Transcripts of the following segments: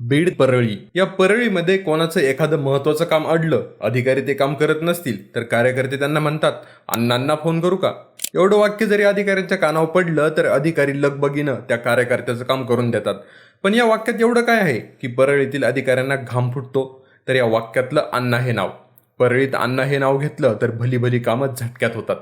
बीड परळी. या परळीमध्ये कोणाचं एखादं महत्वाचं काम अडलं अधिकारी ते काम करत नसतील तर कार्यकर्ते त्यांना म्हणतात अण्णांना फोन करू का? एवढं वाक्य जरी अधिकाऱ्यांच्या कानावर पडलं तर अधिकारी लगबगीनं त्या कार्यकर्त्याचं काम करून देतात. पण या वाक्यात एवढं काय आहे की परळीतील अधिकाऱ्यांना घाम फुटतो? तर या वाक्यातलं अण्णा हे नाव. परळीत अण्णा हे नाव घेतलं तर भली भली कामं झटक्यात होतात.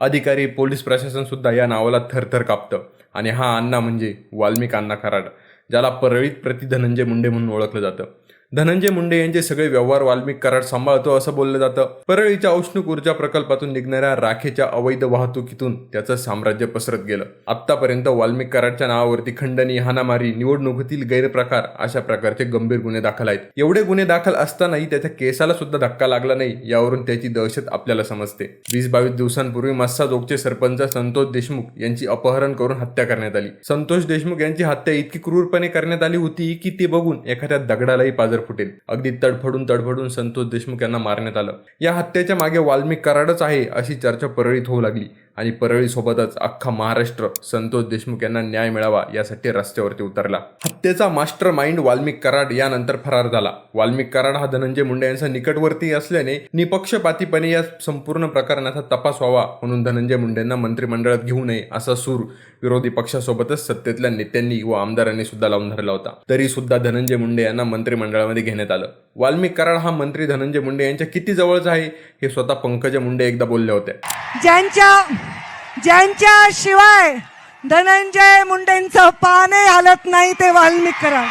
अधिकारी पोलीस प्रशासन सुद्धा या नावाला थरथर कापतं. आणि हा अण्णा म्हणजे वाल्मिक अण्णा खराड. ज्याला परळीत प्रति धनंजय मुंडे म्हणून ओळखलं जातं. धनंजय मुंडे यांचे सगळे व्यवहार वाल्मिक कराड सांभाळतो असं बोललं जातं. परळीच्या औष्णिक ऊर्जा प्रकल्पातून निघणाऱ्या राखेच्या अवैध वाहतुकीतून त्याचं साम्राज्य पसरत गेलं. आतापर्यंत वाल्मिक कराडच्या नावावरती खंडणी हाणामारी निवडणुकीतील गैरप्रकार अशा प्रकारचे गंभीर गुन्हे दाखल आहेत. एवढे गुन्हे दाखल असतानाही त्याच्या केसाला सुद्धा धक्का लागला नाही यावरून त्याची दहशत आपल्याला समजते. वीस बावीस दिवसांपूर्वी मस्साजोगचे सरपंच संतोष देशमुख यांची अपहरण करून हत्या करण्यात आली. संतोष देशमुख यांची हत्या इतकी क्रूरपणे करण्यात आली होती की ते बघून एखाद्या दगडालाही पाजर फुटेल. अगदी तडफडून तडफडून संतोष देशमुख यांना मारण्यात आलं. या हत्येच्या मागे वाल्मिक कराडच आहे अशी चर्चा परळीत होऊ लागली. आणि परळीसोबतच अख्खा महाराष्ट्र संतोष देशमुख यांना न्याय मिळावा यासाठी रस्त्यावरती उतरला. हत्येचा मास्टर माइंड वाल्मिक कराड यानंतर फरार झाला. वाल्मिक कराड हा धनंजय मुंडे यांचा निकटवर्ती असल्याने निपक्षपातीपणे या संपूर्ण प्रकरणाचा तपास व्हावा म्हणून धनंजय मुंडेंना मंत्रिमंडळात घेऊ नये असा सूर विरोधी पक्षासोबतच सत्तेतल्या नेत्यांनी व आमदारांनी सुद्धा लावून धरला होता. तरी सुद्धा धनंजय मुंडे यांना मंत्रिमंडळामध्ये घेण्यात आलं. वाल्मिक कराड हा मंत्री धनंजय मुंडे यांच्या किती जवळचा आहे हे स्वतः पंकजा मुंडे एकदा बोलले होते ज्यांच्या ज्यांच्या शिवाय धनंजय मुंडेंचं पाने हालत नाही ते वाल्मिक कराड.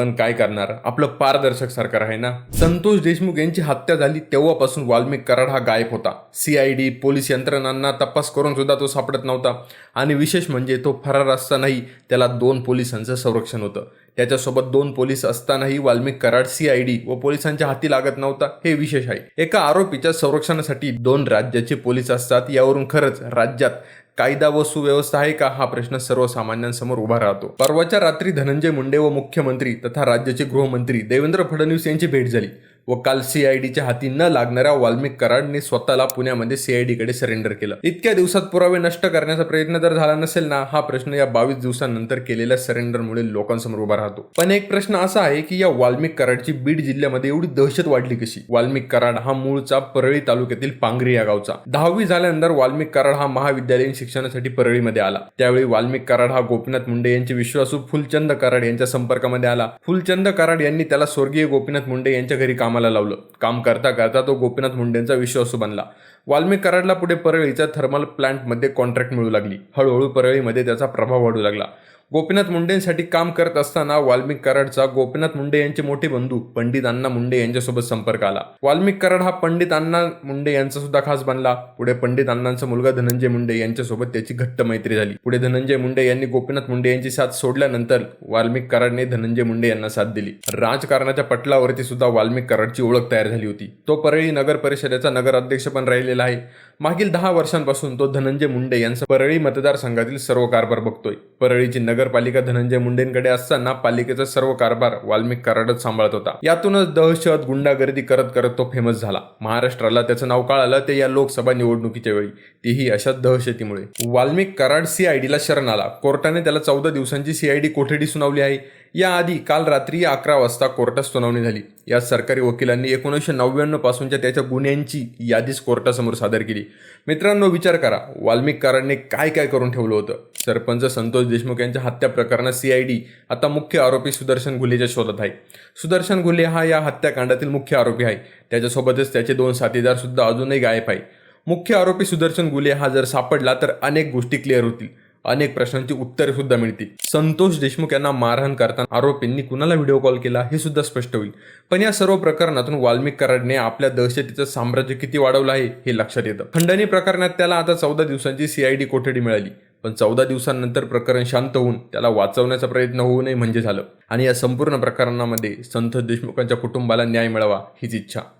पण काय करणार? आपलं पारदर्शक सरकार आहे ना? संतोष देशमुख यांची हत्या झाली तेव्हापासून वाल्मिक कराड हा गायब होता. सीआयडी पोलीस यंत्रणांना तपास करून सुद्धा तो सापडत नव्हता. आणि विशेष म्हणजे तो फरार असतानाही त्याला दोन पोलिसांचं संरक्षण होतं. त्याच्यासोबत दोन पोलीस असतानाही वाल्मिक कराड सीआयडी व पोलिसांच्या हाती लागत नव्हता हे विशेष आहे. एका आरोपीच्या संरक्षणासाठी दोन राज्याचे पोलीस असतात. यावरून खरंच राज्यात कायदा व सुव्यवस्था आहे का? हा प्रश्न सर्वसामान्यांसमोर उभा राहतो. परवाच्या रात्री धनंजय मुंडे व मुख्यमंत्री तथा राज्याचे गृहमंत्री देवेंद्र फडणवीस यांची भेट झाली. व काल सीआयडीच्या हाती न लागणाऱ्या वाल्मिक कराडने स्वतःला पुण्यामध्ये सीआयडी कडे सरेंडर केलं. इतक्या दिवसात पुरावे नष्ट करण्याचा प्रयत्न जर झाला नसेल ना हा प्रश्न या बावीस दिवसांनंतर केलेल्या सरेंडरमुळे लोकांसमोर उभा राहतो. पण एक प्रश्न असा आहे की या वाल्मिक कराडची बीड जिल्ह्यामध्ये एवढी दहशत वाढली कशी? वाल्मिक कराड हा मूळचा परळी तालुक्यातील पांगरी या गावचा. दहावी झाल्यानंतर वाल्मिक कराड हा महाविद्यालयीन शिक्षणासाठी परळीमध्ये आला. त्यावेळी वाल्मिक कराड हा गोपीनाथ मुंडे यांचे विश्वासू फुलचंद कराड यांच्या संपर्कामध्ये आला. फुलचंद कराड यांनी त्याला स्वर्गीय गोपीनाथ मुंडे यांच्या घरी कामाला लावलं. काम करता करता तो गोपीनाथ मुंडेंचा विश्वासू बनला. वाल्मिक कराडला पुढे परळीच्या थर्मल प्लांटमध्ये कॉन्ट्रॅक्ट मिळू लागली. हळूहळू परळीमध्ये त्याचा प्रभाव वाढू लागला. गोपीनाथ मुंडेंसाठी काम करत असताना वाल्मिक कराडचा गोपीनाथ मुंडे यांचे मोठे बंधू पंडित अण्णा मुंडे यांच्यासोबत संपर्क आला. वाल्मिक कराड हा पंडित अण्णा मुंडे यांचा सुद्धा खास बनला. पुढे पंडित अण्णांचा मुलगा धनंजय मुंडे यांच्यासोबत त्याची घट्ट मैत्री झाली. पुढे धनंजय मुंडे यांनी गोपीनाथ मुंडे यांची साथ सोडल्यानंतर वाल्मिक कराडने धनंजय मुंडे यांना साथ दिली. राजकारणाच्या पटलावरती सुद्धा वाल्मिक कराडची ओळख तयार झाली होती. तो परळी नगर परिषदेचा नगराध्यक्ष पण राहिलेला आहे. मागील दहा वर्षांपासून तो धनंजय मुंडे यांचा परळी मतदारसंघातील सर्व कारभार बघतोय. परळीची नगरपालिका धनंजय मुंडेंकडे असताना पालिकेचा सर्व कारभार वाल्मिक कराडच सांभाळत होता. यातूनच दहशत गुंडागर्दी करत करत तो फेमस झाला. महाराष्ट्राला त्याचं नाव कळालं ते या लोकसभा निवडणुकीच्या वेळी. तीही अशा दहशतीमुळे. वाल्मिक कराड सीआयडीला शरण आला. कोर्टाने त्याला चौदा दिवसांची सीआयडी कोठडी सुनावली आहे? याआधी काल रात्री अकरा वाजता कोर्टात सुनावणी झाली. या सरकारी वकिलांनी एकोणीसशे नव्याण्णव पासूनच्या त्याच्या गुन्ह्यांची यादीच कोर्टासमोर सादर केली. मित्रांनो विचार करा वाल्मिक काय काय करून ठेवलं होतं? सरपंच संतोष देशमुख यांच्या हत्या प्रकरणात सीआयडी आता मुख्य आरोपी सुदर्शन घुलेच्या शोधात आहे. सुदर्शन घुले हा या हत्याकांडातील मुख्य आरोपी आहे. त्याच्यासोबतच त्याचे दोन साथीदार सुद्धा अजूनही गायब आहे. मुख्य आरोपी सुदर्शन गुले हा जर सापडला तर अनेक गोष्टी क्लिअर होतील. अनेक प्रश्नांची उत्तरे सुद्धा मिळतील. संतोष देशमुख यांना मारहाण करताना आरोपींनी कुणाला व्हिडिओ कॉल केला हे सुद्धा स्पष्ट होईल. पण या सर्व प्रकरणातून वाल्मिक कराडने आपल्या दहशतीचं साम्राज्य किती वाढवलं आहे हे लक्षात येतं. खंडणी प्रकरणात त्याला आता चौदा दिवसांची सीआयडी कोठडी मिळाली. पण चौदा दिवसांनंतर प्रकरण शांत होऊन त्याला वाचवण्याचा प्रयत्न होऊ नये म्हणजे झालं. आणि या संपूर्ण प्रकरणामध्ये संतोष देशमुखांच्या कुटुंबाला न्याय मिळावा हीच इच्छा.